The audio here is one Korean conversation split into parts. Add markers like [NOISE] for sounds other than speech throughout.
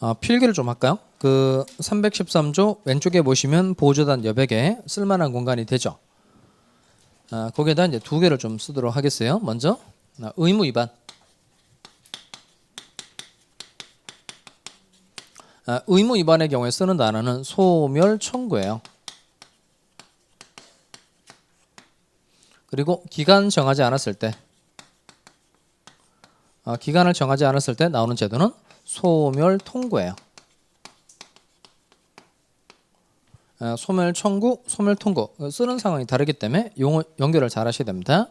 어, 필기를 좀 할까요? 그 313조 왼쪽에 보시면 보조단 여백에 쓸만한 공간이 되죠. 아, 거기에다 이제 두 개를 좀 쓰도록 하겠어요. 먼저 아, 의무 위반. 아, 의무 위반의 경우에 쓰는 단어는 소멸 청구예요. 그리고 기간 정하지 않았을 때 아, 기간을 정하지 않았을 때 나오는 제도는 소멸 통고예요. 아, 소멸 청구, 소멸 통고 쓰는 상황이 다르기 때문에 용어 연결을 잘 하셔야 됩니다.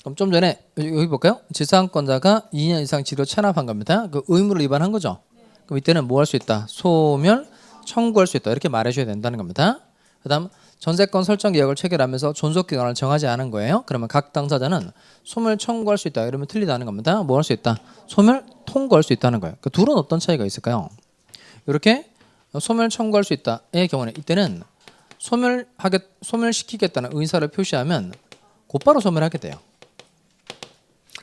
그럼 좀 전에 여기 볼까요? 지상권자가 2년 이상 지료 체납한 겁니다. 그 의무를 위반한 거죠. 그럼 이때는 뭐 할 수 있다? 소멸 청구할 수 있다. 이렇게 말해줘야 된다는 겁니다. 그다음 전세권 설정 계약을 체결하면서 존속 기간을 정하지 않은 거예요. 그러면 각 당사자는 소멸 청구할 수 있다. 이러면 틀리다는 겁니다. 뭐 할 수 있다? 소멸 통고할 수 있다는 거예요. 그 둘은 어떤 차이가 있을까요? 이렇게 소멸 청구할 수 있다의 경우는 이때는 소멸하겠 소멸시키겠다는 의사를 표시하면 곧바로 소멸하게 돼요.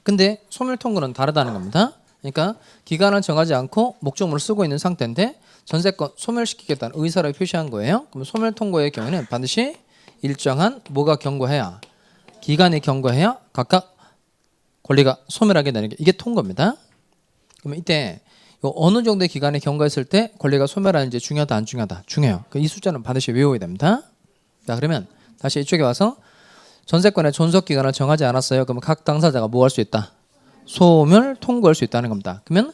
근데 소멸 통고는 다르다는 겁니다. 그러니까 기간을 정하지 않고 목적물을 쓰고 있는 상태인데 전세권 소멸시키겠다는 의사를 표시한 거예요. 그럼 소멸 통고의 경우에는 반드시 일정한 뭐가 경고해야 기간이 경고해야 각각 권리가 소멸하게 되는 게 이게 통고입니다. 그러면 이때 요 어느 정도의 기간에 경과했을 때 권리가 소멸하는지 중요하다 안 중요하다 중요해요. 그이 숫자는 반드시 외워야 됩니다. 자 그러면 다시 이쪽에 와서 전세권의 존속 기간을 정하지 않았어요. 그러면 각 당사자가 뭐 할 수 있다? 소멸 통고할 수 있다는 겁니다. 그러면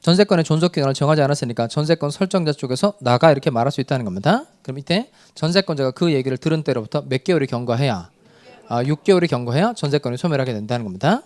전세권의 존속 기간을 정하지 않았으니까 전세권 설정자 쪽에서 나가 이렇게 말할 수 있다는 겁니다. 그럼 이때 전세권자가 그 얘기를 들은 때로부터 몇 개월이 경과해야 아, 6개월이 경과해야 전세권이 소멸하게 된다는 겁니다.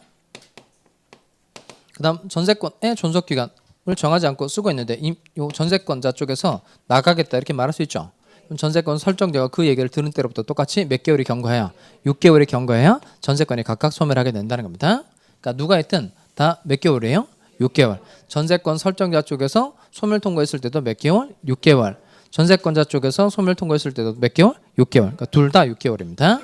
그다음 전세권의 존속 기간을 정하지 않고 쓰고 있는데 이요 전세권자 쪽에서 나가겠다 이렇게 말할 수 있죠. 그럼 전세권 설정자가 그 얘기를 들은 때로부터 똑같이 몇 개월이 경과해야 6개월이 경과해야 전세권이 각각 소멸하게 된다는 겁니다. 그러니까 누가 했든 다 몇 개월이에요? 6개월. 전세권 설정자 쪽에서 소멸 통고했을 때도 몇 개월? 6개월. 전세권자 쪽에서 소멸 통고했을 때도 몇 개월? 6개월. 그러니까 둘 다 6개월입니다.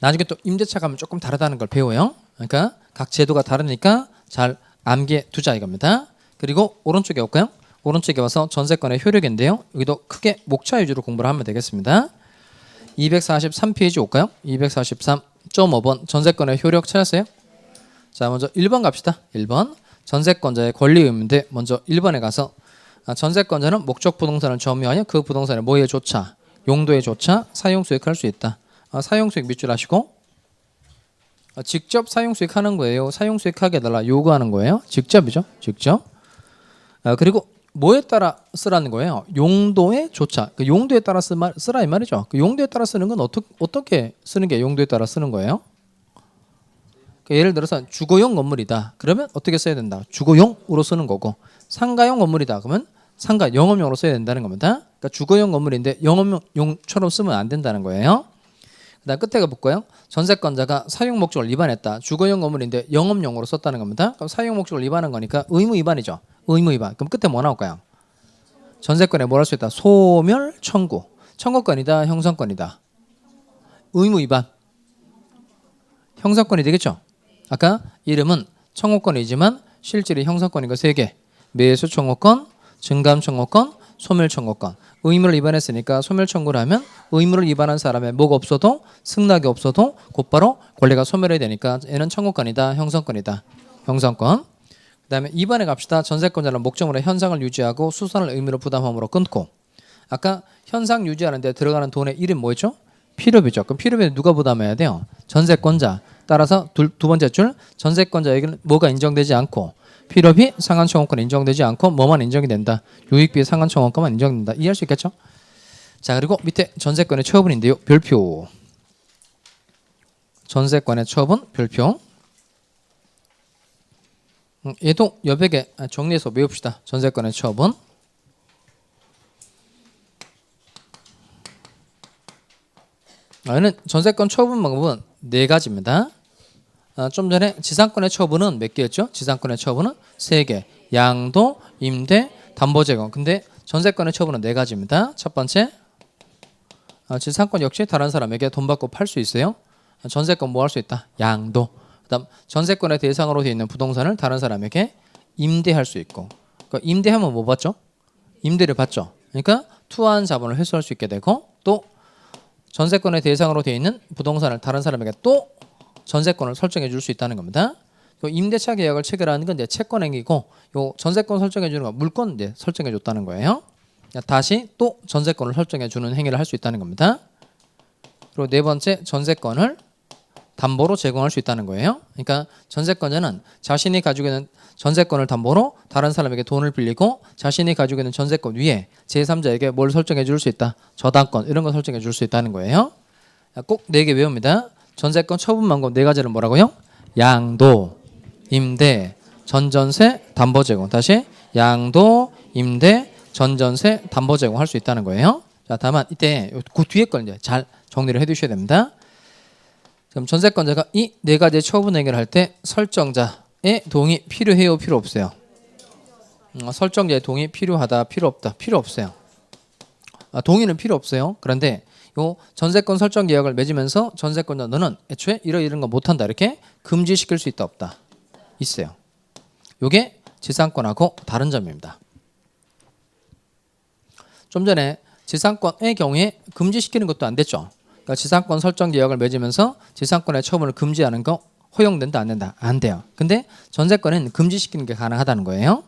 나중에 또 임대차 가면 조금 다르다는 걸 배워요. 그러니까 각 제도가 다르니까 잘 암기해 두자 이겁니다. 그리고 오른쪽에 올까요? 오른쪽에 와서 전세권의 효력인데요. 여기도 크게 목차 위주로 공부를 하면 되겠습니다. 243페이지 올까요? 243.5번 전세권의 효력 찾았어요? 자, 먼저 1번 갑시다. 1번. 전세권자의 권리 의무인데 먼저 1번에 가서 아, 전세권자는 목적 부동산을 점유하여 그 부동산의 뭐에 조차, 용도에 조차 사용 수익할 수 있다. 아, 사용 수익 밑줄 하시고 아, 직접 사용 수익하는 거예요. 사용 수익하게 해달라 요구하는 거예요. 직접이죠. 직접. 아, 그리고 뭐에 따라 쓰라는 거예요. 용도에 조차. 그 용도에 따라 쓰라 이 말이죠. 그 용도에 따라 쓰는 건 어떻게 어떻게 쓰는 게 용도에 따라 쓰는 거예요? 그 예를 들어서 주거용 건물이다. 그러면 어떻게 써야 된다? 주거용으로 쓰는 거고 상가용 건물이다. 그러면 상가 영업용으로 써야 된다는 겁니다. 그러니까 주거용 건물인데 영업용처럼 쓰면 안 된다는 거예요. 그다음 끝에가 볼까요? 전세권자가 사용 목적을 위반했다. 주거용 건물인데 영업용으로 썼다는 겁니다. 그럼 사용 목적을 위반한 거니까 의무 위반이죠. 의무 위반. 그럼 끝에 뭐 나올까요? 전세권에 뭘 할 수 있다? 소멸 청구. 청구권이다, 형성권이다. 의무 위반. 형성권이 되겠죠? 아까 이름은 청구권이지만 실질이 형성권인 거세 개. 매수 청구권, 증감 청구권, 소멸 청구권. 의무를 위반했으니까 소멸 청구를 하면 의무를 위반한 사람의 뭐가 없어도 승낙이 없어도 곧바로 권리가 소멸해야 되니까 얘는 청구권이다, 형성권이다. 형성권. 그다음에 2번에 갑시다. 전세권자는 목적물의 현상을 유지하고 수선을 의무로 부담함으로 끊고 아까 현상 유지하는데 들어가는 돈의 이름 뭐였죠? 필요비죠. 그럼 필요비는 누가 부담해야 돼요? 전세권자. 따라서 두, 두 번째 줄 전세권자에게는 뭐가 인정되지 않고 필요비 상한 청구권 인정되지 않고 뭐만 인정이 된다. 유익비 상한 청구권만 인정된다. 이해할 수 있겠죠? 자 그리고 밑에 전세권의 처분인데요. 별표. 전세권의 처분 별표. 음, 얘도 여백에 정리해서 외웁시다. 전세권의 처분. 얘는 전세권 처분 방법은 네 가지입니다. 아, 좀 전에 지상권의 처분은 몇 개였죠? 지상권의 처분은 세 개. 양도, 임대, 담보 제공. 근데 전세권의 처분은 네 가지입니다. 첫 번째, 아, 지상권 역시 다른 사람에게 돈 받고 팔 수 있어요. 아, 전세권 뭐 할 수 있다? 양도. 그다음 전세권의 대상으로 되어 있는 부동산을 다른 사람에게 임대할 수 있고 그러니까 임대하면 뭐 받죠? 임대를 받죠. 그러니까 투하한 자본을 회수할 수 있게 되고 또 전세권의 대상으로 되어 있는 부동산을 다른 사람에게 또 전세권을 설정해 줄 수 있다는 겁니다. 요 임대차 계약을 체결하는 건 이제 채권 행위고 요 전세권 설정해 주는 건 물건 이제 설정해 줬다는 거예요. 다시 또 전세권을 설정해 주는 행위를 할 수 있다는 겁니다. 그리고 네 번째 전세권을 담보로 제공할 수 있다는 거예요. 그러니까 전세권자는 자신이 가지고 있는 전세권을 담보로 다른 사람에게 돈을 빌리고 자신이 가지고 있는 전세권 위에 제3자에게 뭘 설정해 줄 수 있다. 저당권 이런 거 설정해 줄 수 있다는 거예요. 꼭 네 개 외웁니다. 전세권 처분만고 네 가지를 뭐라고요? 양도, 임대, 전전세, 담보 제공. 다시 양도, 임대, 전전세, 담보 제공할 수 있다는 거예요. 자, 다만 이때 그 뒤에 걸 이제 잘 정리를 해 두셔야 됩니다. 그럼 전세권자가 이 네 가지 처분 해결할 때 설정자의 동의 필요해요, 필요 없어요? 음, 설정자의 동의 필요하다, 필요 없다, 필요 없어요. 아, 동의는 필요 없어요. 그런데 요 전세권 설정 계약을 맺으면서 전세권자 너는 애초에 이러 이런 거 못한다 이렇게 금지시킬 수 있다 없다 있어요. 요게 지상권하고 다른 점입니다. 좀 전에 지상권의 경우에 금지시키는 것도 안 됐죠. 그러니까 지상권 설정 계약을 맺으면서 지상권의 처분을 금지하는 거 허용된다 안 된다 안 돼요. 근데 전세권은 금지시키는 게 가능하다는 거예요.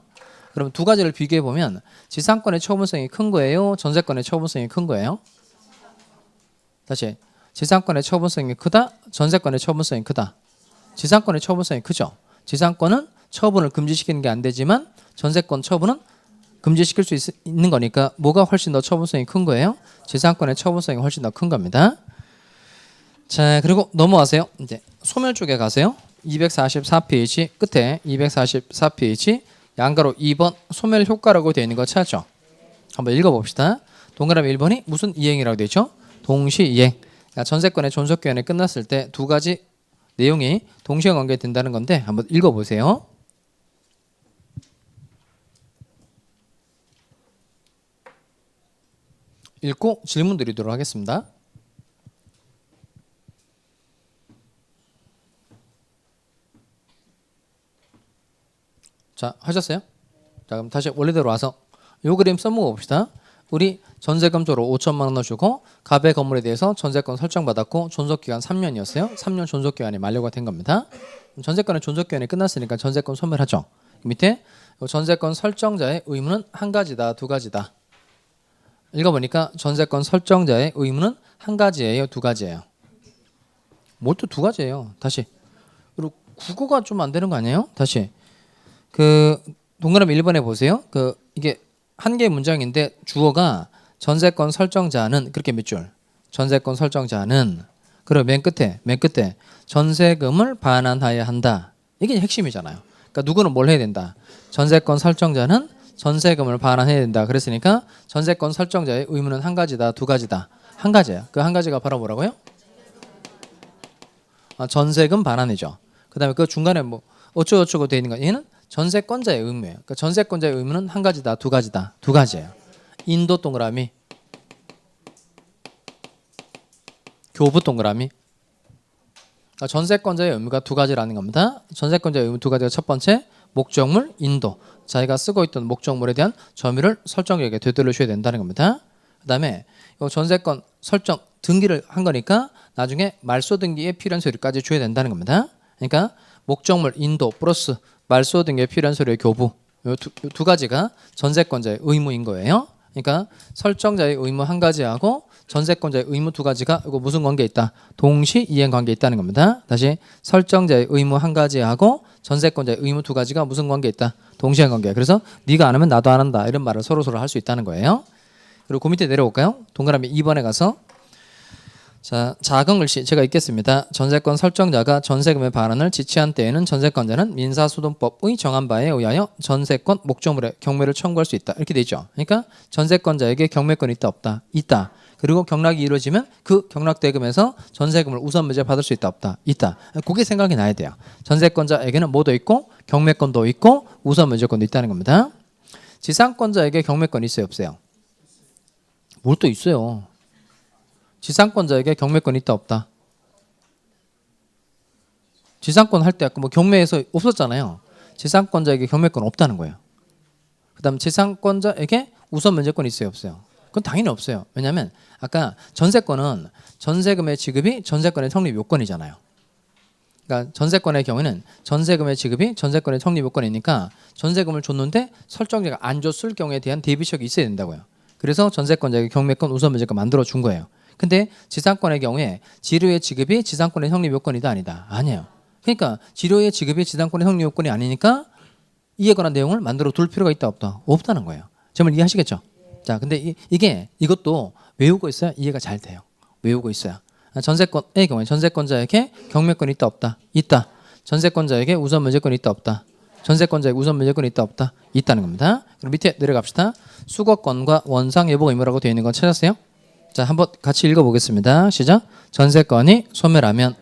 그럼 두 가지를 비교해 보면 지상권의 처분성이 큰 거예요, 전세권의 처분성이 큰 거예요. 다시 지상권의 처분성이 크다, 전세권의 처분성이 크다. 지상권의 처분성이 크죠. 지상권은 처분을 금지시키는 게 안 되지만 전세권 처분은 금지시킬 수 있, 는 거니까 뭐가 훨씬 더 처분성이 큰 거예요? 지상권의 처분성이 훨씬 더 큰 겁니다. 자, 그리고 넘어가세요. 이제 소멸 쪽에 가세요. 244페이지 끝에 244페이지 양가로 2번 소멸 효과라고 되어 있는 거 찾죠? 한번 읽어봅시다. 동그라미 1번이 무슨 이행이라고 되죠? 동시 이행. 그러니까 전세권의 존속 기한이 끝났을 때 두 가지 내용이 동시에 관계된다는 건데 한번 읽어보세요. 읽고 질문 드리도록 하겠습니다. 자, 하셨어요? 자, 그럼 다시 원래대로 와서 요 그림 써먹어 봅시다. 우리 전세금조로 5천만 원을 주고 갑의 건물에 대해서 전세권 설정받았고 존속기간 3년이었어요. 3년 존속기간이 만료가 된 겁니다. 전세권의 존속기간이 끝났으니까 전세권 소멸하죠. 밑에 전세권 설정자의 의무는 한 가지다, 두 가지다. 읽어보니까 전세권 설정자의 의무는 한 가지예요, 두 가지예요. 뭘 또 두 가지예요. 다시. 그리고 국어가 좀 안 되는 거 아니에요? 다시. 그 동그라미 1번에 보세요. 그 이게 한 개의 문장인데 주어가 전세권 설정자는 그렇게 몇 줄? 전세권 설정자는 그리고 맨 끝에 맨 끝에 전세금을 반환하여야 한다. 이게 핵심이잖아요. 그러니까 누구는 뭘 해야 된다. 전세권 설정자는 전세금을 반환해야 된다. 그랬으니까 전세권 설정자의 의무는 한 가지다, 두 가지다. 한 가지야. 그 한 가지가 바로 뭐라고요? 아, 전세금 반환이죠. 그다음에 그 중간에 뭐 어쩌고저쩌고 돼 있는 거 얘는 전세권자의 의무예요. 그러니까 전세권자의 의무는 한 가지다, 두 가지다, 두 가지예요. 인도 동그라미, 교부 동그라미. 그러니까 전세권자의 의무가 두 가지라는 겁니다. 전세권자의 의무 두 가지가 첫 번째 목적물 인도. 자기가 쓰고 있던 목적물에 대한 점유를 설정에게 되돌려 줘야 된다는 겁니다. 그다음에 이 전세권 설정 등기를 한 거니까 나중에 말소 등기에 필요한 서류까지 줘야 된다는 겁니다. 그러니까 목적물 인도 플러스 말소 등기에 필요한 서류의 교부 두, 두 가지가 전세권자의 의무인 거예요. 그러니까 설정자의 의무 한 가지하고 전세권자의 의무 두 가지가 이거 무슨 관계 있다? 동시 이행 관계 있다는 겁니다. 다시 설정자의 의무 한 가지하고 전세권자의 의무 두 가지가 무슨 관계 있다? 동시행 관계. 그래서 네가 안 하면 나도 안 한다 이런 말을 서로 서로 할 수 있다는 거예요. 그리고 그 밑에 내려올까요? 동그라미 2번에 가서 자, 작은 글씨 제가 읽겠습니다. 전세권 설정자가 전세금의 반환을 지치한 때에는 전세권자는 민사소송법의 정한 바에 의하여 전세권 목적물에 경매를 청구할 수 있다. 이렇게 되죠. 그러니까 전세권자에게 경매권이 있다 없다. 있다. 그리고 경락이 이루어지면 그 경락 대금에서 전세금을 우선 매제 받을 수 있다 없다. 있다. 그게 생각이 나야 돼요. 전세권자에게는 뭐도 있고 경매권도 있고 우선 매제권도 있다는 겁니다. 지상권자에게 경매권이 있어요, 없어요? 뭘 또 있어요. 지상권자에게 경매권이 있다 없다. 지상권 할 때 아까 뭐 경매에서 없었잖아요. 지상권자에게 경매권 없다는 거예요. 그다음 지상권자에게 우선 면제권이 있어요, 없어요? 그건 당연히 없어요. 왜냐하면 아까 전세권은 전세금의 지급이 전세권의 성립 요건이잖아요. 그러니까 전세권의 경우에는 전세금의 지급이 전세권의 성립 요건이니까 전세금을 줬는데 설정자가 안 줬을 경우에 대한 대비책이 있어야 된다고요. 그래서 전세권자에게 경매권 우선 면제권 만들어 준 거예요. 근데 지상권의 경우에 지료의 지급이 지상권의 성립 요건이다 아니다 아니에요. 그러니까 지료의 지급이 지상권의 성립 요건이 아니니까 이에 관한 내용을 만들어 둘 필요가 있다 없다 없다는 거예요. 정말 이해하시겠죠? 자, 근데 이, 이게 이것도 외우고 있어야 이해가 잘 돼요. 외우고 있어야 전세권의 경우에 전세권자에게 경매권이 있다 없다 있다. 전세권자에게 우선 면제권이 있다 없다. 전세권자에게 우선 면제권이 있다 없다 있다는 겁니다. 그럼 밑에 내려갑시다. 수거권과 원상 예보 의무라고 되어 있는 건 찾았어요? 자, 한번 같이 읽어보겠습니다. 시작. 전세권이 소멸하면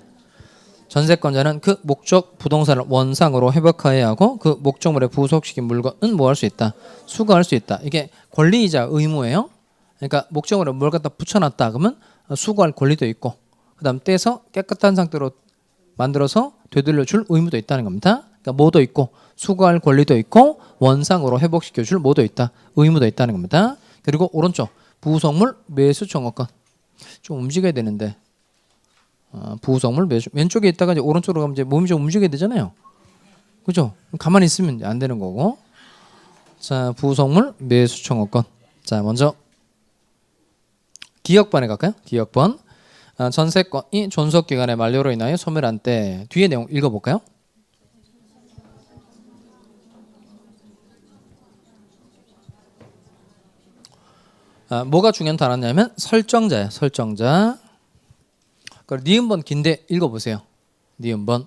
전세권자는 그 목적 부동산을 원상으로 회복하여야 하고 그 목적물에 부속시킨 물건은 뭐 할 수 있다. 수거할 수 있다. 이게 권리이자 의무예요. 그러니까 목적으로 뭘 갖다 붙여놨다 그러면 수거할 권리도 있고 그다음 떼서 깨끗한 상태로 만들어서 되돌려 줄 의무도 있다는 겁니다. 그러니까 뭐도 있고 수거할 권리도 있고 원상으로 회복시켜 줄 뭐도 있다. 의무도 있다는 겁니다. 그리고 오른쪽 부속물 매수 청구권 좀 움직여야 되는데 어, 부속물 매수 왼쪽에 있다가 이제 오른쪽으로 가면 이제 몸이 좀 움직여야 되잖아요. 그죠? 가만히 있으면 안 되는 거고. 자, 부속물 매수 청구권. 자, 먼저 기억번에 갈까요? 기억번. 아, 전세권이 존속 기간의 만료로 인하여 소멸한 때 뒤에 내용 읽어볼까요? 아, 뭐가 중요한 단어냐면 설정자야, 설정자. 그 니은번 긴데 읽어보세요. 니은번.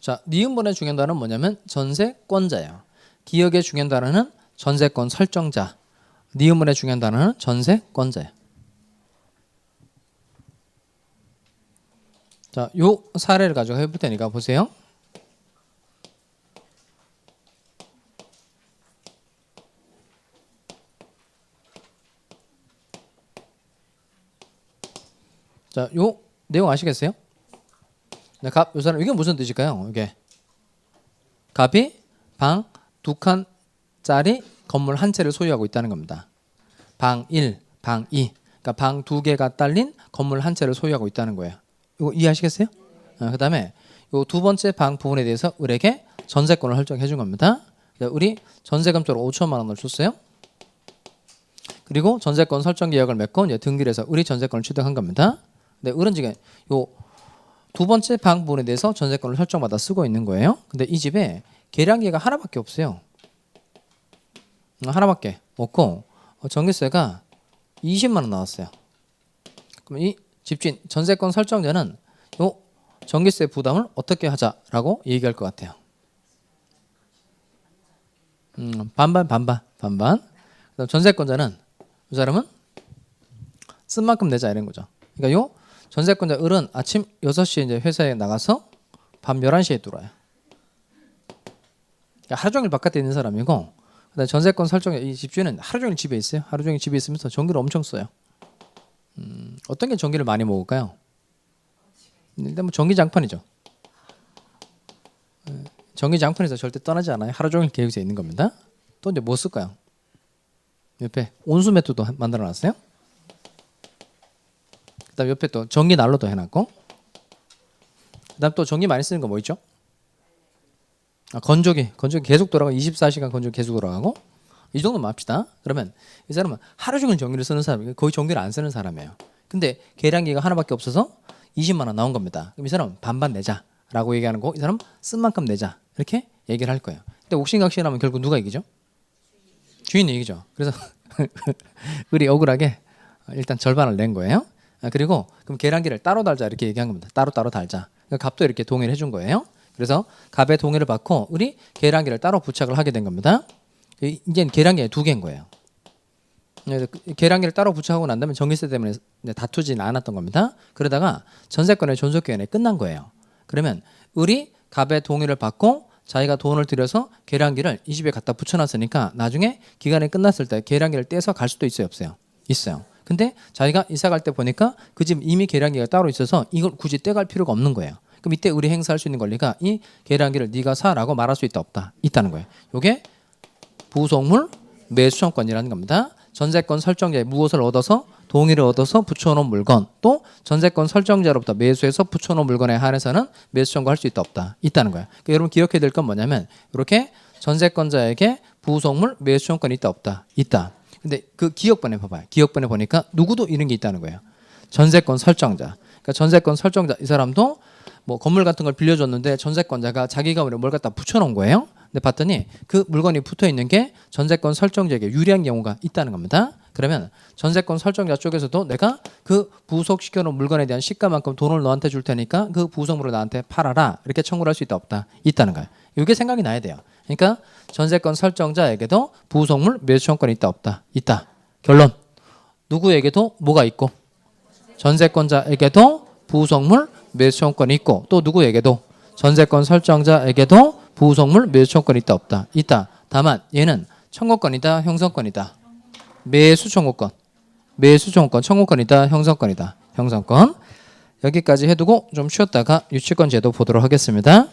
자, 니은번의 중요한 단어는 뭐냐면 전세권자예요. 기억의 중요한 단어는 전세권 설정자. 니은번의 중요한 단어는 전세권자예요. 자, 요 사례를 가지고 해볼 테니까 보세요. 자, 요 내용 아시겠어요? 네, 갑, 요 사람 이게 무슨 뜻일까요? 이게 갑이 방 두 칸짜리 건물 한 채를 소유하고 있다는 겁니다. 방 1, 방 2. 그러니까 방 두 개가 딸린 건물 한 채를 소유하고 있다는 거예요. 이거 이해하시겠어요? 어, 그다음에 요 두 번째 방 부분에 대해서 을에게 전세권을 설정해 준 겁니다. 그러니까 을이 전세금적으로 5천만 원을 줬어요. 그리고 전세권 설정 계약을 맺고 등기를 해서 을이 전세권을 취득한 겁니다. 근데 을은 지금 요 두 번째 방 부분에 대해서 전세권을 설정받아 쓰고 있는 거예요. 근데 이 집에 계량기가 하나밖에 없어요. 음, 하나밖에 없고 어, 전기세가 20만 원 나왔어요. 그럼 이 집주인 전세권 설정자는 요 전기세 부담을 어떻게 하자라고 얘기할 것 같아요. 음, 반반 반반 반반. 그다음 전세권자는 이 사람은 쓴 만큼 내자 이런 거죠. 그러니까 요 전세권자 을은 아침 6시에 이제 회사에 나가서 밤 11시에 들어와요. 그러니까 하루 종일 바깥에 있는 사람이고 그다음 전세권 설정 이 집주인은 하루 종일 집에 있어요. 하루 종일 집에 있으면서 전기를 엄청 써요. 음, 어떤 게 전기를 많이 먹을까요? 일단 뭐 전기 장판이죠. 예, 전기 장판에서 절대 떠나지 않아요. 하루 종일 계획에 있는 겁니다. 또 이제 뭐 쓸까요? 옆에 온수 매트도 만들어 놨어요. 그다음 옆에 또 전기 난로도 해놨고 그다음 또 전기 많이 쓰는 거 뭐 있죠? 아, 건조기 건조기 계속 돌아가 24시간 건조기 계속 돌아가고 이 정도만 합시다. 그러면 이 사람은 하루 종일 전기를 쓰는 사람이 거의 전기를 안 쓰는 사람이에요. 근데 계량기가 하나밖에 없어서 20만 원 나온 겁니다. 그럼 이 사람 은 반반 내자라고 얘기하는 거고 이 사람 쓴 만큼 내자 이렇게 얘기를 할 거예요. 근데 옥신각신하면 결국 누가 이기죠? 주인 이기죠. 그래서 [LAUGHS] 을이 억울하게 일단 절반을 낸 거예요. 아, 그리고 그럼 계량기를 따로 달자 이렇게 얘기한 겁니다. 따로 따로 달자. 그러니까 값도 이렇게 동의를 해준 거예요. 그래서 갑의 동의를 받고 우리 계량기를 따로 부착을 하게 된 겁니다. 이- 이제 계량기가 두 개인 거예요. 그 계량기를 따로 부착하고 난 다음에 전기세 때문에 다투지는 않았던 겁니다. 그러다가 전세권의 존속기간이 끝난 거예요. 그러면 을이 갑의 동의를 받고 자기가 돈을 들여서 계량기를 이 집에 갖다 붙여놨으니까 나중에 기간이 끝났을 때 계량기를 떼서 갈 수도 있어요, 없어요? 있어요. 근데 자기가 이사 갈 때 보니까 그 집 이미 계량기가 따로 있어서 이걸 굳이 떼갈 필요가 없는 거예요. 그럼 이때 우리 행사할 수 있는 권리가 이 계량기를 네가 사라고 말할 수 있다 없다 있다는 거예요. 요게 부속물 매수청권이라는 겁니다. 전세권 설정자의 무엇을 얻어서 동의를 얻어서 붙여놓은 물건 또 전세권 설정자로부터 매수해서 붙여놓은 물건에 한해서는 매수 청구할 수 있다 없다 있다는 거예요. 그러니까 여러분 기억해야 될 건 뭐냐면 이렇게 전세권자에게 부속물 매수 청구권이 있다 없다 있다. 근데 그 기억번에 봐봐요. 기억번에 보니까 누구도 이런 게 있다는 거예요. 전세권 설정자. 그러니까 전세권 설정자 이 사람도 뭐 건물 같은 걸 빌려줬는데 전세권자가 자기가 뭘 갖다 붙여놓은 거예요. 근데 봤더니 그 물건이 붙어 있는 게 전세권 설정자에게 유리한 경우가 있다는 겁니다. 그러면 전세권 설정자 쪽에서도 내가 그 부속시켜 놓은 물건에 대한 시가만큼 돈을 너한테 줄 테니까 그 부속물을 나한테 팔아라 이렇게 청구를 할 수 있다 없다 있다는 거예요. 이게 생각이 나야 돼요. 그러니까 전세권 설정자에게도 부속물 매수청권이 있다 없다 있다. 결론 누구에게도 뭐가 있고 전세권자에게도 부속물 매수청권이 있고 또 누구에게도 전세권 설정자에게도 부속물 매수청권이 있다 없다 있다. 다만 얘는 청구권이다 형성권이다. 매수 청구권 매수 청구권 청구권이다 형성권이다 형성권 여기까지 해두고 좀 쉬었다가 유치권 제도 보도록 하겠습니다.